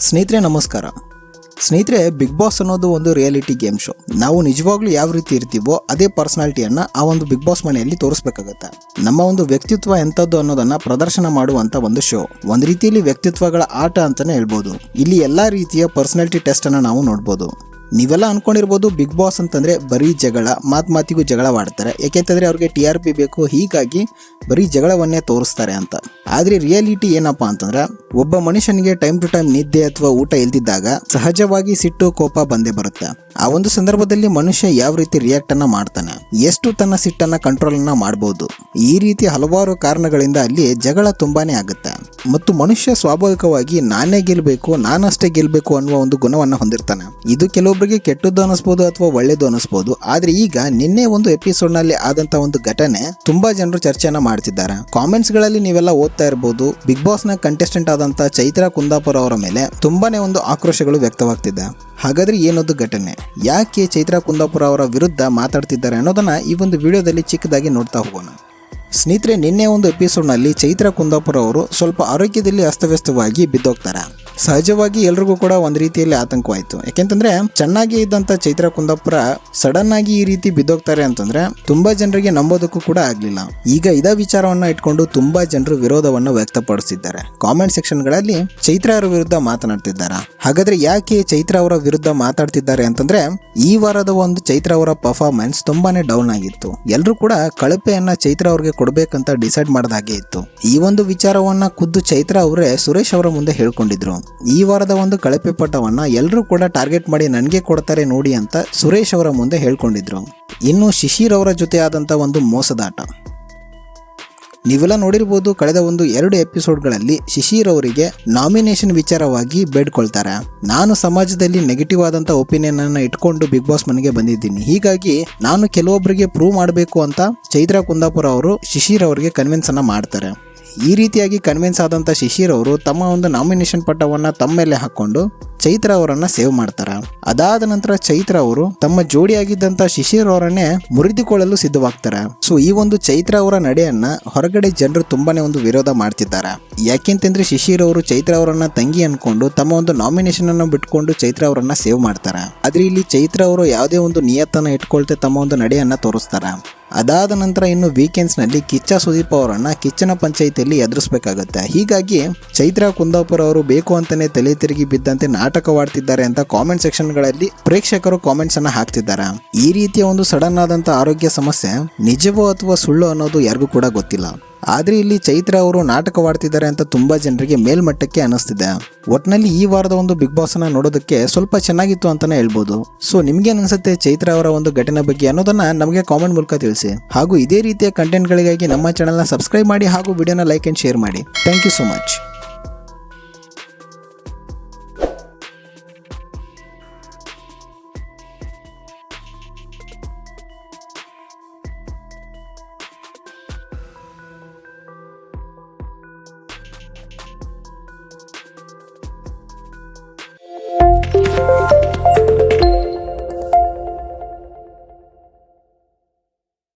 ಸ್ನೇಹಿತರೆ, ನಮಸ್ಕಾರ. ಸ್ನೇಹಿತರೆ ಬಿಗ್ ಬಾಸ್ ಅನ್ನೋದು ಒಂದು ರಿಯಾಲಿಟಿ ಗೇಮ್ ಶೋ ನಾವು ನಿಜವಾಗ್ಲೂ ಯಾವ ರೀತಿ ಇರ್ತೀವೋ ಅದೇ ಪರ್ಸನಾಲಿಟಿಯನ್ನ ಆ ಒಂದು ಬಿಗ್ ಬಾಸ್ ಮನೆಯಲ್ಲಿ ತೋರಿಸ್ಬೇಕಾಗತ್ತೆ. ನಮ್ಮ ಒಂದು ವ್ಯಕ್ತಿತ್ವ ಎಂಥದ್ದು ಅನ್ನೋದನ್ನ ಪ್ರದರ್ಶನ ಮಾಡುವಂತ ಒಂದು ಶೋ ಒಂದು ರೀತಿಯಲ್ಲಿ ವ್ಯಕ್ತಿತ್ವಗಳ ಆಟ ಅಂತಾನೆ ಹೇಳ್ಬೋದು. ಇಲ್ಲಿ ಎಲ್ಲಾ ರೀತಿಯ ಪರ್ಸನಾಲಿಟಿ ಟೆಸ್ಟ್ ಅನ್ನ ನಾವು ನೋಡ್ಬೋದು. ನೀವೆಲ್ಲ ಅನ್ಕೊಂಡಿರ್ಬೋದು ಬಿಗ್ ಬಾಸ್ ಅಂತಂದ್ರೆ ಬರೀ ಜಗಳ, ಮಾತು ಮಾತಿಗೂ ಜಗಳವಾಡ್ತಾರೆ. ಯಾಕೆಂತಂದ್ರೆ ಅವ್ರಿಗೆ ಟಿ ಆರ್ ಪಿ ಬೇಕು, ಹೀಗಾಗಿ ಬರೀ ಜಗಳವನ್ನೇ ತೋರಿಸ್ತಾರೆ ಅಂತ. ಆದ್ರೆ ರಿಯಾಲಿಟಿ ಏನಪ್ಪ ಅಂತಂದ್ರೆ, ಒಬ್ಬ ಮನುಷ್ಯನಿಗೆ ಟೈಮ್ ಟು ಟೈಮ್ ನಿದ್ದೆ ಅಥವಾ ಊಟ ಇಲ್ದಿದ್ದಾಗ ಸಹಜವಾಗಿ ಸಿಟ್ಟು, ಕೋಪ ಬಂದೇ ಬರುತ್ತೆ. ಆ ಒಂದು ಸಂದರ್ಭದಲ್ಲಿ ಮನುಷ್ಯ ಯಾವ ರೀತಿ ರಿಯಾಕ್ಟ್ ಅನ್ನ ಮಾಡ್ತಾನೆ, ಎಷ್ಟು ತನ್ನ ಸಿಟ್ಟನ್ನ ಕಂಟ್ರೋಲ್ ಅನ್ನ ಮಾಡಬಹುದು ಈ ರೀತಿ ಹಲವಾರು ಕಾರಣಗಳಿಂದ ಅಲ್ಲಿ ಜಗಳ ತುಂಬಾನೇ ಆಗುತ್ತೆ. ಮತ್ತು ಮನುಷ್ಯ ಸ್ವಾಭಾವಿಕವಾಗಿ ನಾನೇ ಗೆಲ್ಲಬೇಕು ನಾನಷ್ಟೇ ಗೆಲ್ಲಬೇಕು ಅನ್ನುವ ಒಂದು ಗುಣವನ್ನ ಹೊಂದಿರ್ತಾನೆ. ಇದು ಕೆಲವೊಬ್ಬರಿಗೆ ಕೆಟ್ಟದ್ದು ಅನಿಸ್ಬೋದು ಅಥವಾ ಒಳ್ಳೇದು ಅನಿಸ್ಬೋದು, ಆದ್ರೆ ಈಗ ನಿನ್ನೆ ಒಂದು ಎಪಿಸೋಡ್ನಲ್ಲಿ ಆದಂತ ಒಂದು ಘಟನೆ ತುಂಬಾ ಜನರು ಚರ್ಚೆಯನ್ನ ಮಾಡ್ತಿದ್ದಾರೆ. ಕಾಮೆಂಟ್ಸ್ಗಳಲ್ಲಿ ನೀವೆಲ್ಲ ಓದ್ತಾ ಇರಬಹುದು ಬಿಗ್ ಬಾಸ್ನ ಕಂಟೆಸ್ಟೆಂಟ್ ಆದಂತ ಚೈತ್ರಾ ಕುಂದಾಪುರ ಅವರ ಮೇಲೆ ತುಂಬಾನೇ ಒಂದು ಆಕ್ರೋಶಗಳು ವ್ಯಕ್ತವಾಗ್ತಿದೆ. ಹಾಗಾದ್ರೆ ಏನೊಂದು ಘಟನೆ? ಯಾಕೆ ಚೈತ್ರಾ ಕುಂದಾಪುರ ಅವರ ವಿರುದ್ಧ ಮಾತಾಡ್ತಿದ್ದಾರೆ ಅನ್ನೋದನ್ನ ಈ ಒಂದು ವಿಡಿಯೋದಲ್ಲಿ ಚಿಕ್ಕದಾಗಿ ನೋಡ್ತಾ ಹೋಗೋಣ. ಸ್ನೇಹಿತರೆ, ನಿನ್ನೆ ಒಂದು ಎಪಿಸೋಡ್ನಲ್ಲಿ ಚೈತ್ರ ಕುಂದಾಪುರ ಅವರು ಸ್ವಲ್ಪ ಆರೋಗ್ಯದಲ್ಲಿ ಅಸ್ತವ್ಯಸ್ತವಾಗಿ ಬಿದ್ದೋಗ್ತಾರೆ. ಸಹಜವಾಗಿ ಎಲ್ರಿಗೂ ಕೂಡ ಒಂದು ರೀತಿಯಲ್ಲಿ ಆತಂಕವಾಯಿತು. ಯಾಕೆಂತಂದ್ರೆ, ಚೆನ್ನಾಗಿ ಇದ್ದಂಥ ಚೈತ್ರ ಕುಂದಾಪುರ ಸಡನ್ ಆಗಿ ಈ ರೀತಿ ಬಿದ್ದೋಗ್ತಾರೆ ಅಂತಂದ್ರೆ ತುಂಬಾ ಜನರಿಗೆ ನಂಬೋದಕ್ಕೂ ಕೂಡ ಆಗಲಿಲ್ಲ. ಈಗ ಇದ ವಿಚಾರವನ್ನ ಇಟ್ಕೊಂಡು ತುಂಬಾ ಜನರು ವಿರೋಧವನ್ನ ವ್ಯಕ್ತಪಡಿಸಿದ್ದಾರೆ. ಕಾಮೆಂಟ್ ಸೆಕ್ಷನ್ಗಳಲ್ಲಿ ಚೈತ್ರ ಅವರ ವಿರುದ್ಧ ಮಾತನಾಡ್ತಿದ್ದಾರೆ. ಹಾಗಾದ್ರೆ ಯಾಕೆ ಚೈತ್ರ ಅವರ ವಿರುದ್ಧ ಮಾತಾಡ್ತಿದ್ದಾರೆ ಅಂತಂದ್ರೆ, ಈ ವಾರದ ಒಂದು ಚೈತ್ರ ಅವರ ಪರ್ಫಾರ್ಮೆನ್ಸ್ ತುಂಬಾನೇ ಡೌನ್ ಆಗಿತ್ತು. ಎಲ್ಲರೂ ಕೂಡ ಕಳಪೆಯನ್ನ ಚೈತ್ರ ಅವ್ರಿಗೆ ಕೊಡ್ಬೇಕಂತ ಡಿಸೈಡ್ ಮಾಡಿದಾಗೆ ಇತ್ತು. ಈ ಒಂದು ವಿಚಾರವನ್ನ ಖುದ್ದು ಚೈತ್ರ ಅವರೇ ಸುರೇಶ್ ಅವರ ಮುಂದೆ ಹೇಳ್ಕೊಂಡಿದ್ರು. ಈ ವಾರದ ಒಂದು ಕಳಪೆ ಪಟ್ಟವನ್ನ ಎಲ್ಲರೂ ಕೂಡ ಟಾರ್ಗೆಟ್ ಮಾಡಿ ನನಗೆ ಕೊಡ್ತಾರೆ ನೋಡಿ ಅಂತ ಸುರೇಶ್ ಅವರ ಮುಂದೆ ಹೇಳ್ಕೊಂಡಿದ್ರು. ಇನ್ನು ಶಿಶಿರ್ ಅವರ ಜೊತೆ ಆದಂತ ಒಂದು ಮೋಸದಾಟ. ನೀವೆಲ್ಲ ನೋಡಿರ್ಬೋದು ಕಳೆದ ಒಂದು ಎರಡು ಎಪಿಸೋಡ್ಗಳಲ್ಲಿ ಶಿಶಿರ್ ಅವರಿಗೆ ನಾಮಿನೇಷನ್ ವಿಚಾರವಾಗಿ ಬೇಡ್ಕೊಳ್ತಾರೆ ನಾನು ಸಮಾಜದಲ್ಲಿ ನೆಗೆಟಿವ್ ಆದಂತ ಒಪಿನಿಯನ್ ಅನ್ನ ಇಟ್ಕೊಂಡು ಬಿಗ್ ಬಾಸ್ ಮನೆಗೆ ಬಂದಿದ್ದೀನಿ. ಹೀಗಾಗಿ ನಾನು ಕೆಲವೊಬ್ಬರಿಗೆ ಪ್ರೂವ್ ಮಾಡಬೇಕು ಅಂತ ಚೈತ್ರಾ ಕುಂದಾಪುರ ಅವರು ಶಿಶಿರ್ ಅವರಿಗೆ ಕನ್ವಿನ್ಸ್ ಅನ್ನ ಮಾಡ್ತಾರೆ. ಈ ರೀತಿಯಾಗಿ ಕನ್ವಿನ್ಸ್ ಆದಂಥ ಶಿಶಿರ್ ಅವರು ತಮ್ಮ ಒಂದು ನಾಮಿನೇಷನ್ ಪಟ್ಟವನ್ನು ತಮ್ಮ ಮೇಲೆ ಹಾಕೊಂಡು ಚೈತ್ರ ಅವರನ್ನ ಸೇವ್ ಮಾಡ್ತಾರೆ. ಅದಾದ ನಂತರ ಚೈತ್ರ ಅವರು ತಮ್ಮ ಜೋಡಿಯಾಗಿದ್ದಂತ ಶಿಶಿರ್ ಅವರನ್ನೇ ಮುರಿದುಕೊಳ್ಳಲು ಸಿದ್ಧವಾಗ್ತಾರೆ. ಸೊ ಈ ಒಂದು ಚೈತ್ರ ಅವರ ನಡೆಯನ್ನ ಹೊರಗಡೆ ಜನರು ತುಂಬಾನೇ ಒಂದು ವಿರೋಧ ಮಾಡ್ತಿದ್ದಾರೆ. ಯಾಕೆಂತಂದ್ರೆ ಶಿಶಿರ್ ಅವರು ಚೈತ್ರ ಅವರನ್ನ ತಂಗಿ ಅನ್ಕೊಂಡು ತಮ್ಮ ಒಂದು ನಾಮಿನೇಷನ್ ಅನ್ನು ಬಿಟ್ಕೊಂಡು ಚೈತ್ರ ಅವರನ್ನ ಸೇವ್ ಮಾಡ್ತಾರೆ. ಆದ್ರೆ ಇಲ್ಲಿ ಚೈತ್ರ ಅವರು ಯಾವುದೇ ಒಂದು ನಿಯತ್ತನ್ನ ಇಟ್ಕೊಳ್ತೆ ತಮ್ಮ ಒಂದು ನಡೆಯನ್ನ ತೋರಿಸ್ತಾರೆ. ಅದಾದ ನಂತರ ಇನ್ನು ವೀಕೆಂಡ್ಸ್ನಲ್ಲಿ ಕಿಚ್ಚ ಸುದೀಪ್ ಅವರನ್ನ ಕಿಚ್ಚನ ಪಂಚಾಯಿತಿಯಲ್ಲಿ ಎದುರಿಸಬೇಕಾಗುತ್ತೆ. ಹೀಗಾಗಿ ಚೈತ್ರ ಕುಂದಾಪುರ ಅವರು ಬೇಕು ಅಂತಾನೆ ತಲೆ ತಿರುಗಿ ಬಿದ್ದಂತೆ ನಾಟಕವಾಡ್ತಿದ್ದಾರೆ ಅಂತ ಕಾಮೆಂಟ್ ಸೆಕ್ಷನ್ಗಳಲ್ಲಿ ಪ್ರೇಕ್ಷಕರು ಕಾಮೆಂಟ್ಸ್ ಅನ್ನ ಹಾಕ್ತಿದ್ದಾರೆ. ಈ ರೀತಿಯ ಒಂದು ಸಡನ್ ಆದಂತ ಆರೋಗ್ಯ ಸಮಸ್ಯೆ ನಿಜವೋ ಅಥವಾ ಸುಳ್ಳು ಅನ್ನೋದು ಯಾರಿಗೂ ಕೂಡ ಗೊತ್ತಿಲ್ಲ. ಆದ್ರೆ ಇಲ್ಲಿ ಚೈತ್ರ ಅವರು ನಾಟಕವಾಡ್ತಿದ್ದಾರೆ ಅಂತ ತುಂಬಾ ಜನರಿಗೆ ಮೇಲ್ಮಟ್ಟಕ್ಕೆ ಅನಿಸ್ತಿದೆ. ಒಟ್ನಲ್ಲಿ ಈ ವಾರದ ಒಂದು ಬಿಗ್ ಬಾಸ್ ಅನ್ನ ನೋಡೋದಕ್ಕೆ ಸ್ವಲ್ಪ ಚೆನ್ನಾಗಿತ್ತು ಅಂತಾನೆ ಹೇಳ್ಬೋದು. ಸೊ ನಿಮ್ಗೆ ಅನ್ಸುತ್ತೆ ಚೈತ್ರ ಅವರ ಒಂದು ಘಟನೆ ಬಗ್ಗೆ ಅನ್ನೋದನ್ನ ನಮಗೆ ಕಾಮೆಂಟ್ ಮೂಲಕ ತಿಳಿಸಿ. ಹಾಗೂ ಇದೇ ರೀತಿಯ ಕಂಟೆಂಟ್ಗಳಿಗಾಗಿ ನಮ್ಮ ಚಾನಲ್ನ ಸಬ್ಸ್ಕ್ರೈಬ್ ಮಾಡಿ ಹಾಗೂ ವಿಡಿಯೋನ ಲೈಕ್ ಅಂಡ್ ಶೇರ್ ಮಾಡಿ. Thank you so much